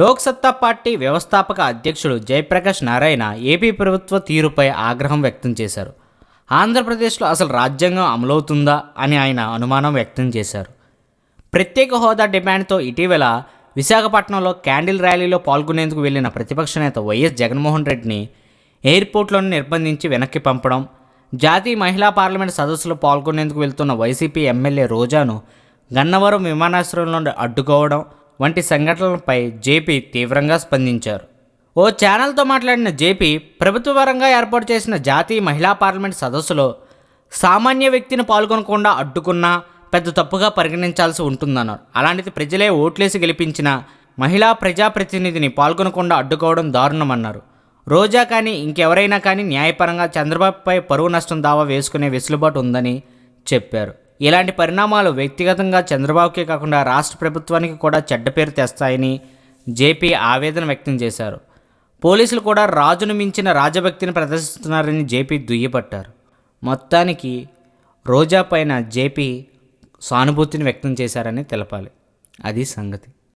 Loksatta party వ్యవస్థాపక అధ్యక్షుడు Jayaprakash Narayana AP ప్రభుత్వ తీరుపై ఆగ్రహం వ్యక్తం చేశారు. ఆంధ్రప్రదేశ్లో అసలు రాజ్యాంగం అమలవుతుందా అని ఆయన అనుమానం వ్యక్తం చేశారు. ప్రత్యేక హోదా డిమాండ్తో ఇటీవల విశాఖపట్నంలో క్యాండిల్ ర్యాలీలో పాల్గొనేందుకు వెళ్ళిన ప్రతిపక్ష నేత వైఎస్ జగన్మోహన్ రెడ్డిని ఎయిర్పోర్ట్లోనే నిర్బంధించి వెనక్కి పంపడం జాతీయ మహిళా పార్లమెంట్ సదస్సులో పాల్గొనేందుకు వెళ్తున్న వైసీపీ ఎమ్మెల్యే రోజాను గన్నవరం విమానాశ్రయంలో అడ్డుకోవడం వంటి సంఘటనలపై జేపీ తీవ్రంగా స్పందించారు. ఓ ఛానల్తో మాట్లాడిన జేపీ ప్రభుత్వ పరంగా ఏర్పాటు చేసిన జాతీయ మహిళా పార్లమెంట్ సదస్సులో సామాన్య వ్యక్తిని పాల్గొనకుండా అడ్డుకున్నా పెద్ద తప్పుగా పరిగణించాల్సి ఉంటుందన్నారు. అలాంటిది ప్రజలే ఓట్లేసి గెలిపించిన మహిళా ప్రజాప్రతినిధిని పాల్గొనకుండా అడ్డుకోవడం దారుణమన్నారు. రోజా కానీ ఇంకెవరైనా కానీ న్యాయపరంగా చంద్రబాబుపై పరువు నష్టం దావా వేసుకునే వెసులుబాటు ఉందని చెప్పారు. ఇలాంటి పరిణామాలు వ్యక్తిగతంగా చంద్రబాబుకే కాకుండా రాష్ట్ర ప్రభుత్వానికి కూడా చెడ్డ పేరు తెస్తాయని జేపీ ఆవేదన వ్యక్తం చేశారు. పోలీసులు కూడా రాజును మించిన రాజభక్తిని ప్రదర్శిస్తున్నారని జేపీ దుయ్యబట్టారు. మొత్తానికి రోజా పైన జేపీ సానుభూతిని వ్యక్తం చేశారని తెలపాలి. అది సంగతి.